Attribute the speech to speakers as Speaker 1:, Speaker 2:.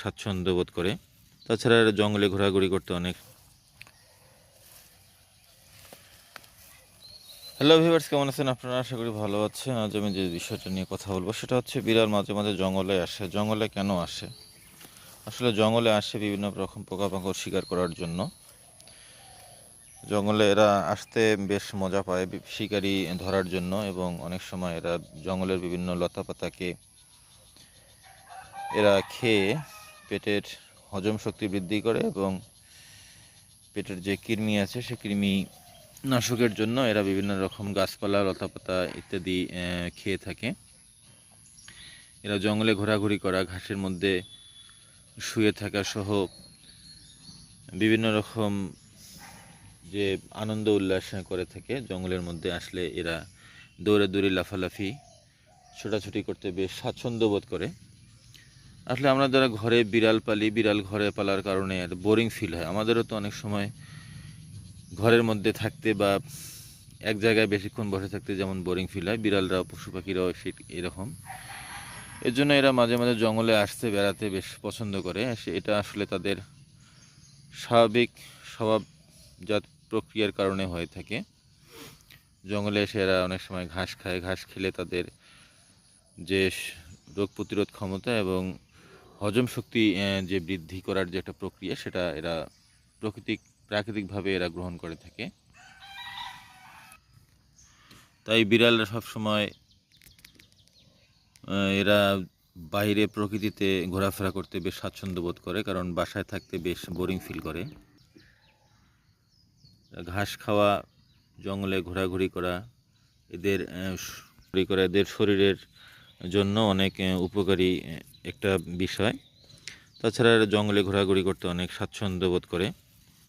Speaker 1: স্বাচ্ছন্দ্য বোধ করে। তাছাড়া জঙ্গলে ঘোরাঘুরি করতে অনেক। হ্যালো ভিভার্স কেমন আছেন? আপনারা আশা করি ভালো আছেন। আজ আমি যে বিষয়টা নিয়ে কথা বলব, সেটা হচ্ছে বিড়াল মাঝে মাঝে জঙ্গলে আসে। জঙ্গলে কেন আসে? আসলে জঙ্গলে আসে বিভিন্ন রকম পোকামাকড় শিকার করার জন্য। জঙ্গলে এরা আসতে বেশ মজা পায় শিকারি ধরার জন্য এবং অনেক সময় এরা জঙ্গলের বিভিন্ন লতাপাতাকে এরা খেয়ে পেটের হজম শক্তি বৃদ্ধি করে এবং পেটের যে কৃমি আছে, সে কৃমি নাশকের জন্য এরা বিভিন্ন রকম গাছপালা, লতাপাতা ইত্যাদি খেয়ে থাকে। এরা জঙ্গলে ঘোরাঘুরি করা, ঘাসের মধ্যে শুয়ে থাকা সহ বিভিন্ন রকম যে আনন্দ উল্লাস করে থাকে, জঙ্গলের মধ্যে আসলে এরা দৌড়ে দৌড়ে লাফালাফি, ছোটাছুটি করতে বেশ স্বাচ্ছন্দ্য বোধ করে। আসলে আমরা যারা ঘরে বিড়াল পালি, বিড়াল ঘরে পালার কারণে আর বোরিং ফিল হয়, আমাদেরও তো অনেক সময় ঘরের মধ্যে থাকতে বা এক জায়গায় বেশিক্ষণ বসে থাকতে যেমন বোরিং ফিল হয় বিড়ালরা পশু পাখিরাও এরকম। এর জন্য এরা মাঝে মাঝে জঙ্গলে আসতে, বেড়াতে বেশ পছন্দ করে এটা আসলে তাদের স্বাভাবিক স্বভাবজাত প্রক্রিয়ার কারণে হয়ে থাকে। জঙ্গলে এসে এরা অনেক সময় ঘাস খায়, ঘাস খেলে তাদের যে রোগ প্রতিরোধ ক্ষমতা এবং হজম শক্তি যে বৃদ্ধি করার যে একটা প্রক্রিয়া, সেটা এরা প্রকৃতিক, প্রাকৃতিকভাবে এরা গ্রহণ করে থাকে। তাই বিড়ালরা সবসময় এরা বাইরে প্রকৃতিতে ঘোরাফেরা করতে বেশ স্বাচ্ছন্দ্য বোধ করে, কারণ বাসায় থাকতে বেশ বোরিং ফিল করে। ঘাস খাওয়া, জঙ্গলে ঘোরাঘুরি করা, এদের করা, এদের শরীরের জন্য অনেক উপকারী একটা বিষয়। তাছাড়া জঙ্গলে ঘোরাঘুরি করতে অনেক স্বাচ্ছন্দ্য বোধ করে।